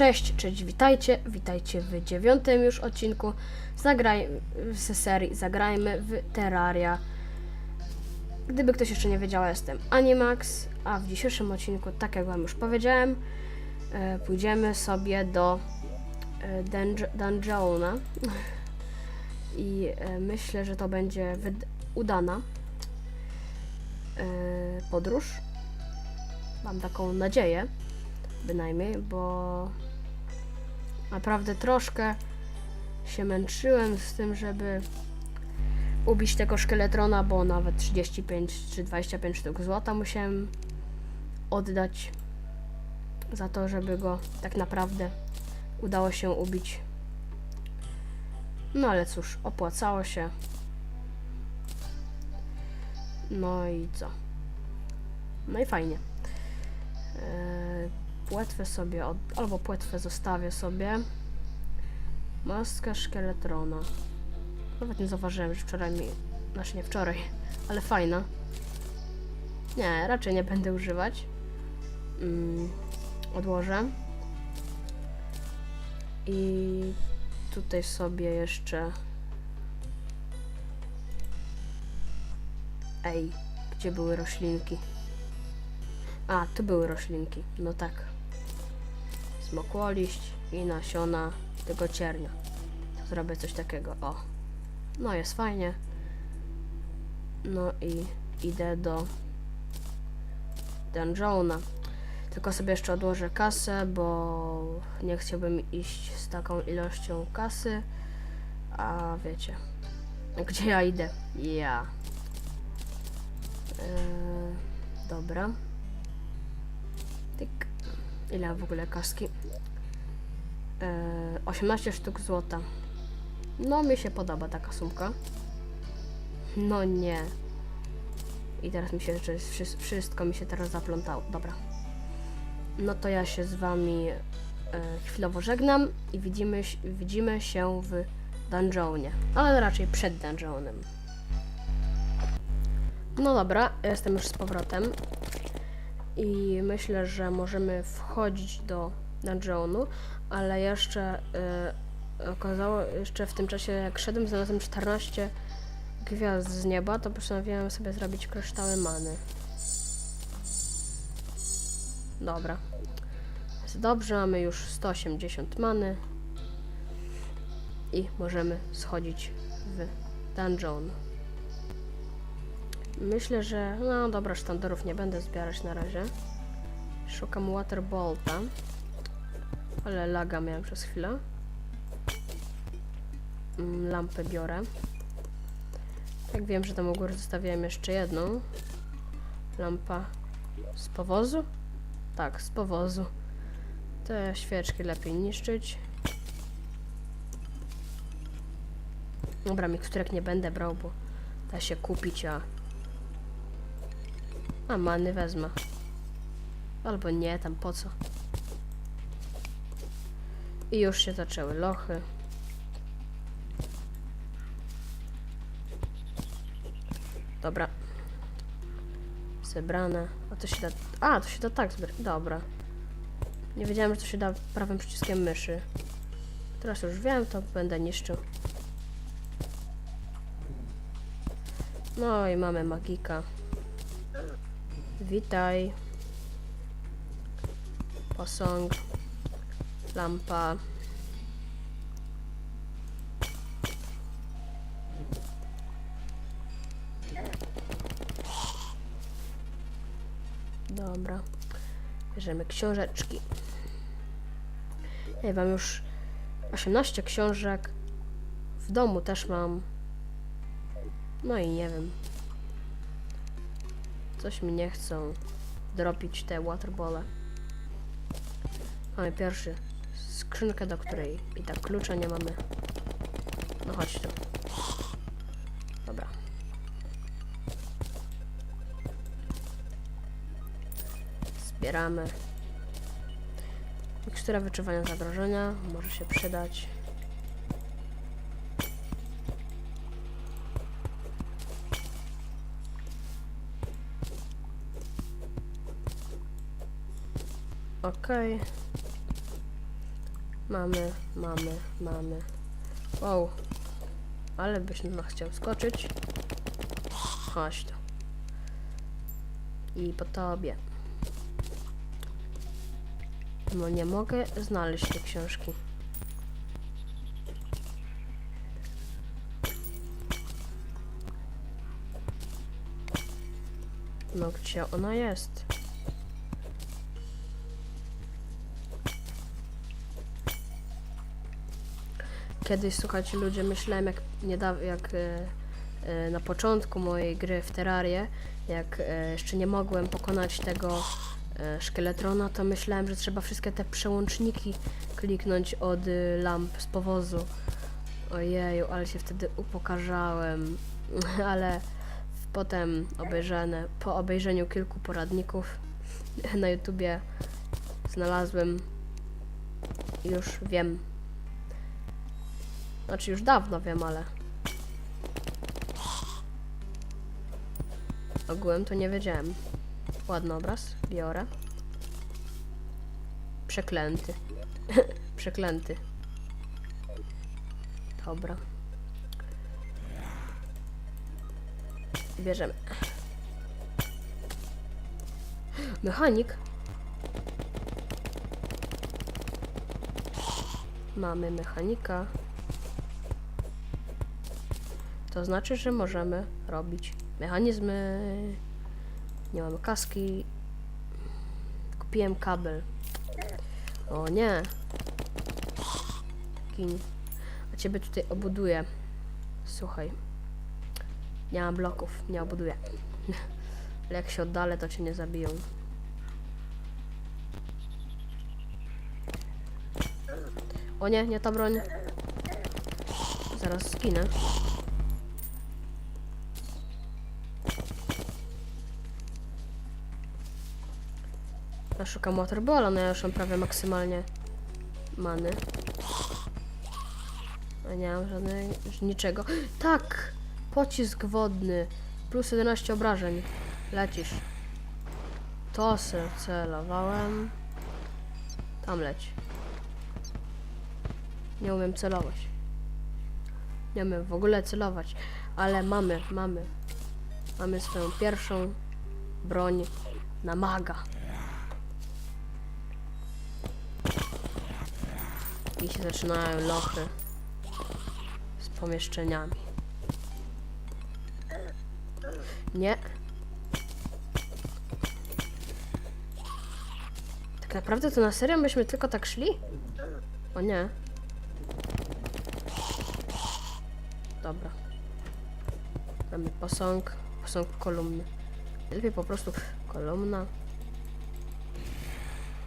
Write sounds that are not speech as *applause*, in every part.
Cześć, cześć, witajcie, witajcie w dziewiątym już odcinku Zagraj, z serii Zagrajmy w Terraria. Gdyby ktoś jeszcze nie wiedział, jestem Animax, a w dzisiejszym odcinku, tak jak wam już powiedziałem, e, pójdziemy sobie do e, dunge- dungeona i e, myślę, że to będzie udana podróż. Mam taką nadzieję bynajmniej, bo naprawdę troszkę się męczyłem z tym, żeby ubić tego szkieletrona, bo nawet 35 czy 25 sztuk złota musiałem oddać za to, żeby go tak naprawdę udało się ubić. No ale cóż, opłacało się. No i co? No i fajnie. Eee, płetwę sobie, od, albo płetwę zostawię sobie. Maska szkieletrona. Nawet nie zauważyłem, że wczoraj mi... Znaczy nie wczoraj, ale fajna. Nie, raczej nie będę używać. Mm, odłożę. I tutaj sobie jeszcze... Ej, gdzie były roślinki? A, tu były roślinki. No tak. Smokłoliść i nasiona tego ciernia. Zrobię coś takiego. O. No jest fajnie. No i idę do dungeona. Tylko sobie jeszcze odłożę kasę, bo nie chciałbym iść z taką ilością kasy. A wiecie. Gdzie ja idę? Ja. Eee, dobra. Tyk. Ile w ogóle kaski? Eee, 18 sztuk złota. No, mi się podoba taka sumka. No nie. I teraz mi się że wszy- wszystko mi się teraz zaplątało. Dobra. No to ja się z wami e, chwilowo żegnam i widzimy, widzimy się w dungeonie. Ale raczej przed dungeonem. No dobra, jestem już z powrotem i myślę, że możemy wchodzić do dungeonu, ale jeszcze y, okazało, jeszcze w tym czasie jak szedłem, znalazłem 14 gwiazd z nieba, to postanowiłem sobie zrobić kryształy many. Dobra. Jest dobrze, mamy już 180 many i możemy schodzić w dungeon. Myślę, że. No dobra, sztandarów nie będę zbierać na razie. Szukam Waterbolta. Ale laga miałem przez chwilę. Mm, Lampę biorę. Tak wiem, że tam u góry zostawiłem jeszcze jedną. Lampa z powozu? Tak, z powozu. Te świeczki lepiej niszczyć. Dobra, miksturek nie będę brał, bo da się kupić, a a many wezmę. Albo nie, tam po co. I już się zaczęły lochy. Dobra. Zebrane. A to się da... A, to się da tak zbierać. Dobra. Nie wiedziałem, że to się da prawym przyciskiem myszy. Teraz już wiem, to będę niszczył. No i mamy magika. Witaj. Posąg. Lampa. Dobra. Bierzemy książeczki. Ja mam już 18 książek. W domu też mam. No i nie wiem. Coś mi nie chcą dropić te waterbole. Mamy pierwszy skrzynkę, do której i tak klucza nie mamy. No chodź tu. Dobra. Zbieramy. Mikstura wyczuwania zagrożenia może się przydać. Okej. Mamy, mamy, mamy. Wow. Ale byś no chciał skoczyć. Chodź tu. I po tobie. No nie mogę znaleźć tej książki. No gdzie ona jest? Kiedyś, słuchajcie, ludzie, myślałem jak, niedaw- jak e, e, na początku mojej gry w Terrarię, jak e, jeszcze nie mogłem pokonać tego e, szkieletrona, to myślałem, że trzeba wszystkie te przełączniki kliknąć od y, lamp z powozu. Ojeju, ale się wtedy upokarzałem. *laughs* ale potem obejrzane, po obejrzeniu kilku poradników *laughs* na YouTubie znalazłem już wiem. Znaczy już dawno wiem, ale ogółem to nie wiedziałem. Ładny obraz, biorę. Przeklęty. *laughs* Przeklęty. Dobra. Bierzemy. Mechanik. Mamy mechanika. To znaczy, że możemy robić mechanizmy. Nie mamy kaski. Kupiłem kabel. O nie. Gin. A ciebie tutaj obuduję. Słuchaj. Nie mam bloków, nie obuduję. Ale jak się oddalę, to cię nie zabiją. O nie, nie ta broń. Zaraz skinę. Ja szukam waterbola, no ja już mam prawie maksymalnie many. A nie mam żadnej, niczego. Tak! Pocisk wodny. Plus 11 obrażeń. Lecisz. To se celowałem. Tam leć. Nie umiem celować. Nie umiem w ogóle celować. Ale mamy, mamy. Mamy swoją pierwszą broń na maga. Się zaczynają lochy z pomieszczeniami. Nie. Tak naprawdę to na serio myśmy tylko tak szli? O nie. Dobra. Mamy posąg. Posąg kolumny. Lepiej po prostu kolumna.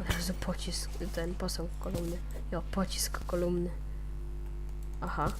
Od razu pocisk, ten posąg kolumny. Jo, pocisk kolumny. Aha.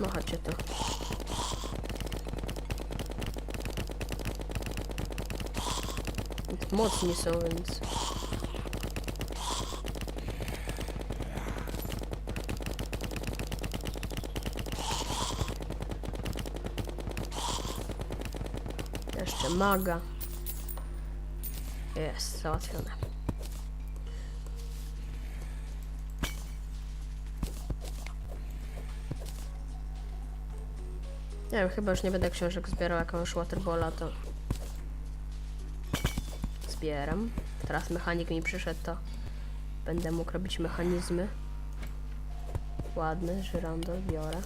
No chodźcie tu. Mocni są, więc... Jeszcze maga. Jest, załatwione. Nie wiem, chyba już nie będę książek zbierał, jak już waterbola, to zbieram. Teraz mechanik mi przyszedł, to będę mógł robić mechanizmy. Ładny, żyrandol biorę.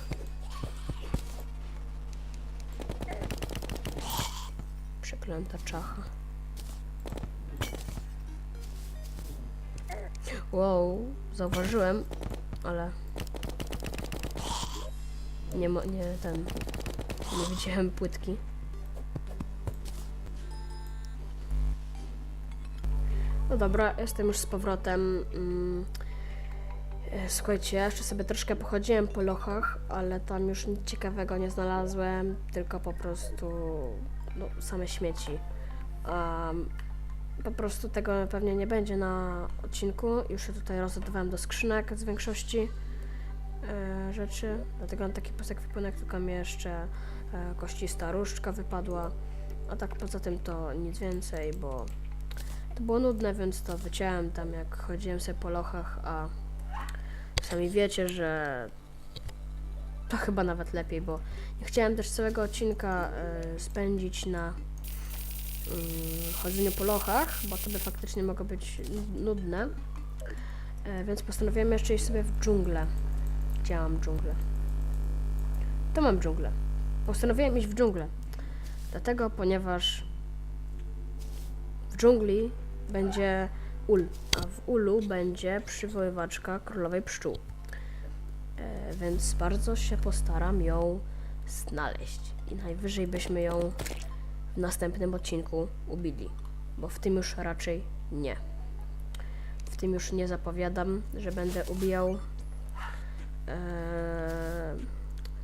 Przeklęta czacha. Wow, zauważyłem, ale nie, mo- nie ten, nie widziałem płytki. No dobra, jestem już z powrotem. Mm, e, Słuchajcie, ja jeszcze sobie troszkę pochodziłem po lochach, ale tam już nic ciekawego nie znalazłem, tylko po prostu no, same śmieci. Um, po prostu tego pewnie nie będzie na odcinku. Już się tutaj rozładowałem do skrzynek z większości e, rzeczy, dlatego taki pustek wypłynek, tylko mi jeszcze e, koścista różdżka wypadła. A tak poza tym to nic więcej, bo to było nudne, więc to wyciąłem tam jak chodziłem sobie po lochach, a sami wiecie, że to chyba nawet lepiej, bo nie chciałem też całego odcinka e, spędzić na mm, chodzeniu po lochach, bo to by faktycznie mogło być nu- nudne. E, więc postanowiłem jeszcze iść sobie w dżunglę. Gdzie mam dżunglę? To mam dżunglę. Postanowiłem iść w dżunglę. Dlatego, ponieważ w dżungli będzie ul, a w ulu będzie przywoływaczka królowej pszczół. E, więc bardzo się postaram ją znaleźć. I najwyżej byśmy ją w następnym odcinku ubili. Bo w tym już raczej nie. W tym już nie zapowiadam, że będę ubijał e,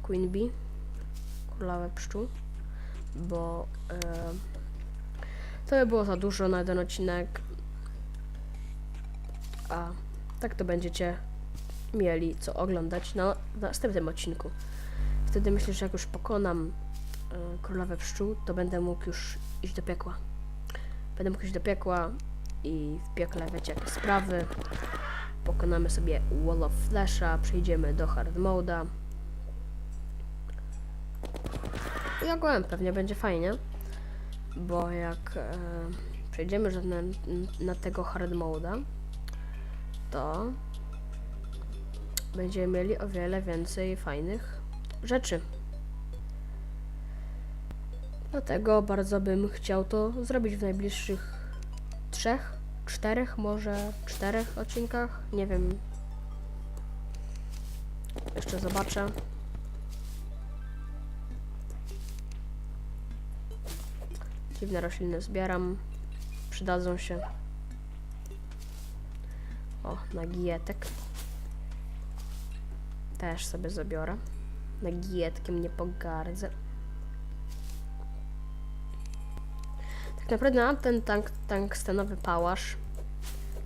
Queen Bee, królowę pszczół, bo e, to by było za dużo na jeden odcinek. A tak to będziecie mieli co oglądać na następnym odcinku. Wtedy myślę, że jak już pokonam e, królowę pszczół, to będę mógł już iść do piekła. Będę mógł iść do piekła i w piekle wiecie jakie sprawy. Pokonamy sobie Wall of Flasha, przejdziemy do hard moda. I ogółem pewnie będzie fajnie, bo jak e, przejdziemy na, na tego hard moda, to będziemy mieli o wiele więcej fajnych rzeczy. Dlatego bardzo bym chciał to zrobić w najbliższych trzech, czterech, może czterech odcinkach. Nie wiem. Jeszcze zobaczę. Dziwne rośliny zbieram. Przydadzą się. O, nagietek. Też sobie zabiorę. Nagietkiem nie pogardzę. Tak naprawdę mam ten tank, tungstenowy pałasz,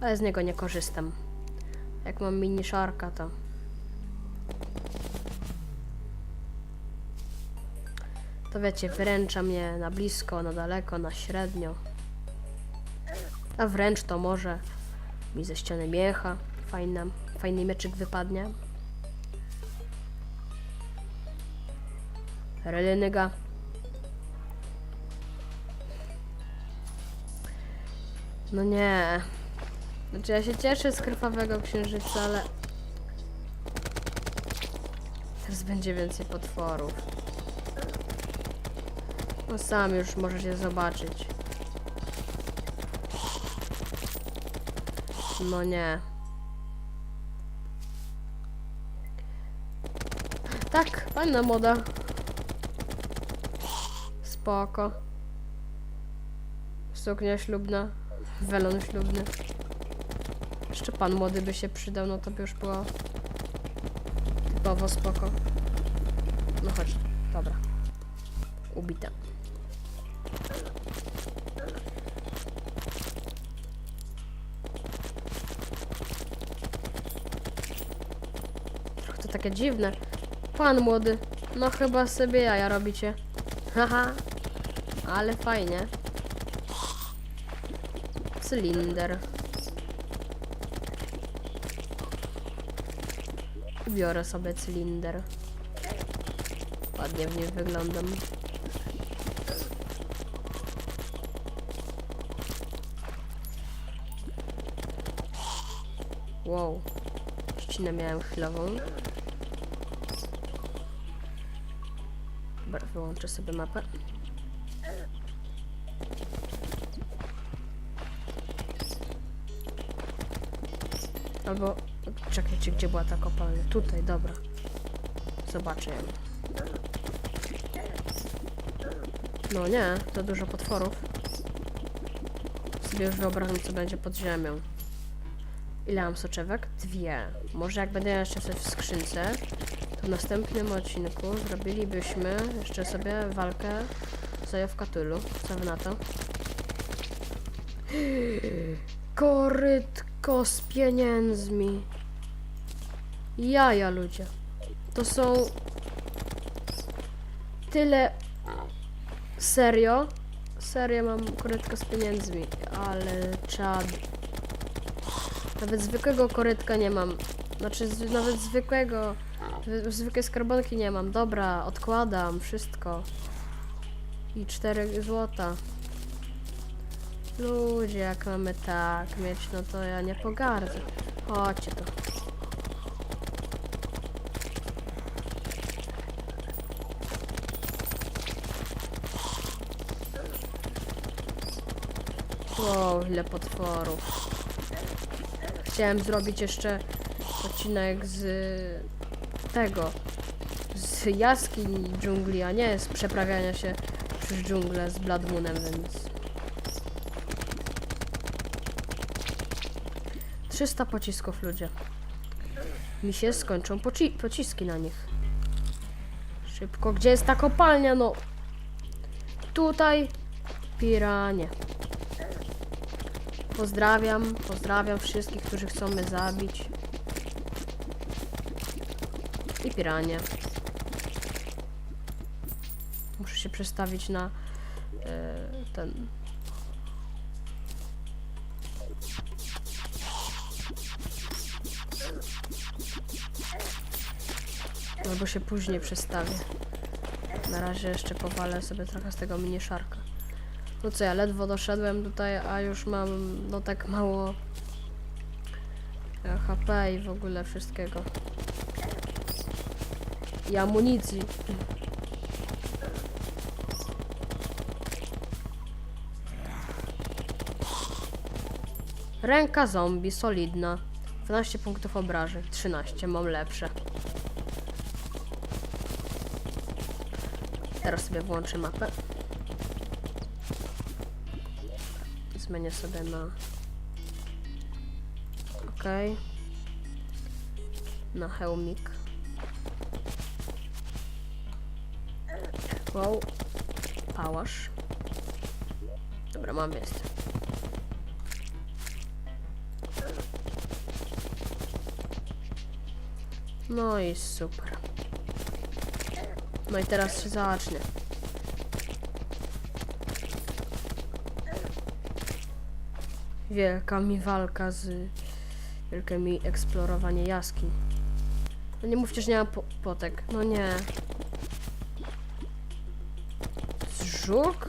ale z niego nie korzystam. Jak mam mini szarka, to... To wiecie, wyręcza mnie na blisko, na daleko, na średnio. A wręcz to może mi ze ściany miecha. Fajna, fajny mieczyk wypadnie. Redynyga. No nie. Znaczy ja się cieszę z krwawego księżyca, ale... Teraz będzie więcej potworów. No sam już możecie zobaczyć. No nie. Tak, fajna moda. Spoko. Suknia ślubna. Welon ślubny. Jeszcze pan młody by się przydał, no to by już było typowo spoko. No chodź, dobra. Ubita. Trochę to takie dziwne. Pan młody, no chyba sobie jaja robicie. Haha, ale fajnie. Cylinder. Biorę sobie cylinder. Ładnie w nim wyglądam. Wow. Ścinę miałem chwilową. Dobra, wyłączę sobie mapę. Czekajcie, gdzie była ta kopalnia? Tutaj, dobra. Zobaczę ją. No nie, to dużo potworów. Sobie już wyobrażam, co będzie pod ziemią. Ile mam soczewek? Dwie. Może jak będę jeszcze coś w skrzynce, to w następnym odcinku zrobilibyśmy jeszcze sobie walkę zajawka tylu. Co wy na to? *gasps* Korytko z pieniędzmi. Jaja, ludzie. To są tyle serio Serio mam korytka z pieniędzmi, ale czad. Nawet zwykłego korytka nie mam. Znaczy z, nawet zwykłego, zwy- zwykłej skarbonki nie mam. Dobra, odkładam wszystko. I 4 złota. Ludzie, jak mamy tak mieć, no to ja nie pogardzę. Chodźcie tu. Wow, ile potworów. Chciałem zrobić jeszcze odcinek z tego, z jaskiń dżungli, a nie z przeprawiania się przez dżunglę z Blood Moonem, więc... 300 pocisków, ludzie. Mi się skończą poci pociski na nich. Szybko, gdzie jest ta kopalnia? No. Tutaj. Piranie. Pozdrawiam, pozdrawiam wszystkich, którzy chcą mnie zabić. I piranie. Muszę się przestawić na e, ten. Albo się później przestawię. Na razie jeszcze powalę sobie trochę z tego mini szarka. No co ja ledwo doszedłem tutaj, a już mam no tak mało e, HP i w ogóle wszystkiego. I amunicji. Ręka zombie, solidna. 12 punktów obrażeń. 13, mam lepsze. Teraz sobie włączę mapę. Zmienię sobie na... OK. Na hełmik. Wow. Pałasz. Dobra, mam jest. No i super. No i teraz się zacznie. Wielka mi walka z... Wielkie mi eksplorowanie jaskiń. No nie mówcie, że nie ma po potek. No nie. Żuk?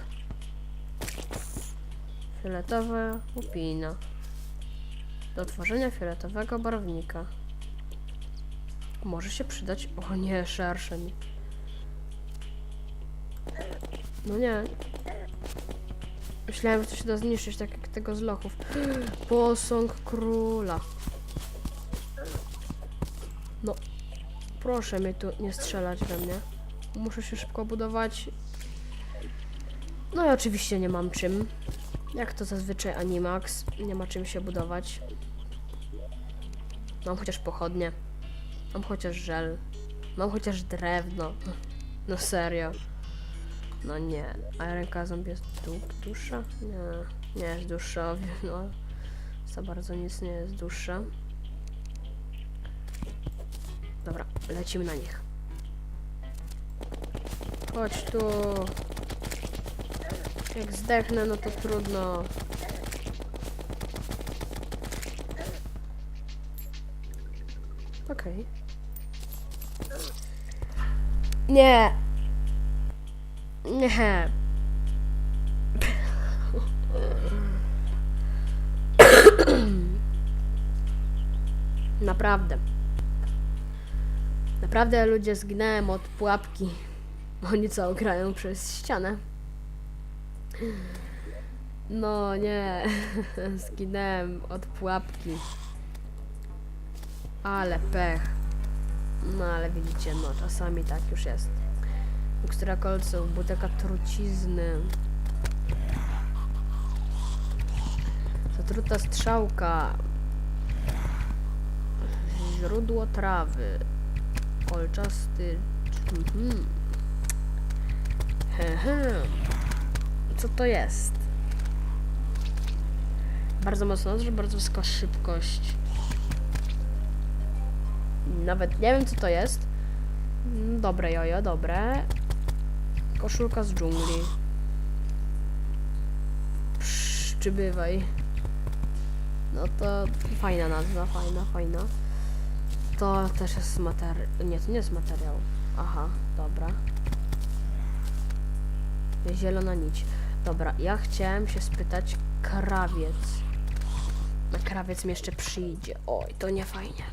Fioletowa łupina. Do tworzenia fioletowego barwnika. Może się przydać... O nie, szersze mi. No nie. Myślałem, że to się da zniszczyć, tak jak tego z lochów. Posąg króla. No. Proszę mnie tu nie strzelać we mnie. Muszę się szybko budować. No i oczywiście nie mam czym. Jak to zazwyczaj Animax. Nie ma czym się budować. Mam chociaż pochodnie. Mam chociaż żel. Mam chociaż drewno. No serio. No nie. A ręka zombie jest dłuższa? Nie. Nie jest dłuższa, *laughs* no. Za bardzo nic nie jest dłuższa. Dobra, lecimy na nich. Chodź tu. Jak zdechnę, no to trudno. Okej. Nie. Nie. Naprawdę. Naprawdę ludzie zginęłem od pułapki. Oni co, grają przez ścianę? No nie, *laughs* zginęłem od pułapki. Ale pech. No ale widzicie, no czasami tak już jest. Mikstura kolców, butelka trucizny. Zatruta strzałka. Źródło trawy. Kolczasty. Hehe. Co to jest? Bardzo mocno, że bardzo wysoka szybkość. Nawet nie wiem co to jest. Mm, Dobre jojo, dobre. Koszulka z dżungli. przybywaj. No to fajna nazwa, fajna, fajna. To też jest materiał. Nie, to nie jest materiał. Aha, dobra. Zielona nić. Dobra, ja chciałem się spytać krawiec. Na krawiec mi jeszcze przyjdzie. Oj, to nie fajnie.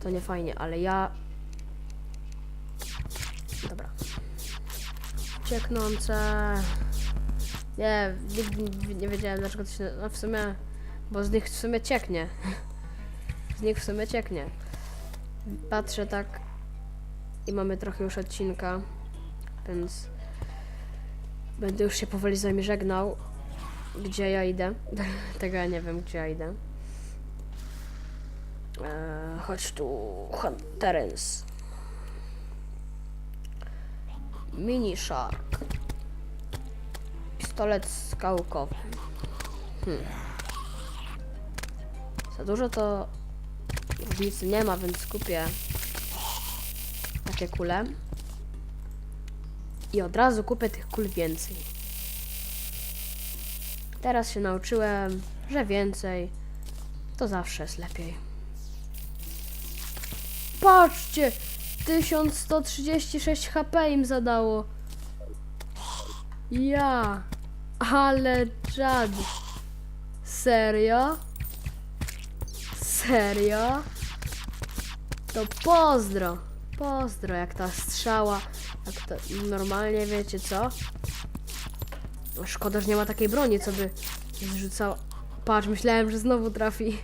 To nie fajnie, ale ja. Dobra. Cieknące. Nie, nigdy nie wiedziałem dlaczego to się. No w sumie. Bo z nich w sumie cieknie. *laughs* Z nich w sumie cieknie. Patrzę tak. I mamy trochę już odcinka. Więc. Będę już się powoli z wami żegnał. Gdzie ja idę? *laughs* Tego ja nie wiem, gdzie ja idę. Eee, chodź tu, Hunterens. Mini Shark. Pistolet skałkowy. Hmm. Za dużo to różnicy nie ma, więc kupię takie kule. I od razu kupię tych kul więcej. Teraz się nauczyłem, że więcej to zawsze jest lepiej. Patrzcie! 1136 HP im zadało. Ja. Ale czad. Serio? Serio? To pozdro. Pozdro, jak ta strzała. Jak to normalnie wiecie co? No, Szkoda, że nie ma takiej broni, co by zrzucała. Patrz, myślałem, że znowu trafi.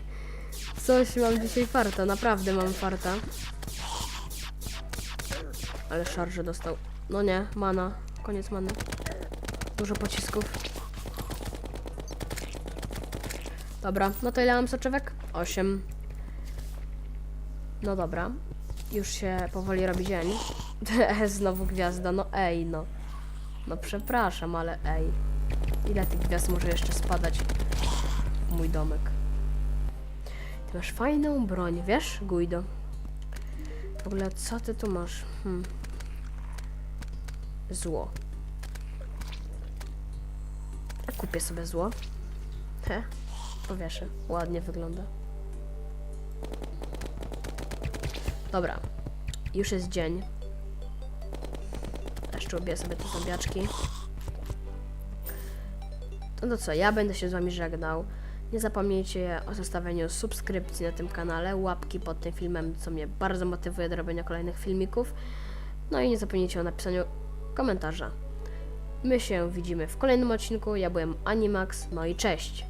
Coś mam dzisiaj farta, naprawdę mam farta. Ale szarże dostał. No nie, mana. Koniec many. Dużo pocisków. Dobra, no to ile mam soczewek? 8. No dobra. Już się powoli robi dzień. *laughs* Znowu gwiazda, no ej, no. No przepraszam, ale ej. Ile tych gwiazd może jeszcze spadać w mój domek? Ty masz fajną broń, wiesz, Guido? W ogóle, co ty tu masz? Hmm. Zło. Kupię sobie zło. He, powieszę. Ładnie wygląda. Dobra. Już jest dzień. Jeszcze robię sobie te zombiaczki. No to co, ja będę się z wami żegnał. Nie zapomnijcie o zostawieniu subskrypcji na tym kanale, łapki pod tym filmem, co mnie bardzo motywuje do robienia kolejnych filmików. No i nie zapomnijcie o napisaniu komentarza. My się widzimy w kolejnym odcinku. Ja byłem Animax, no i cześć!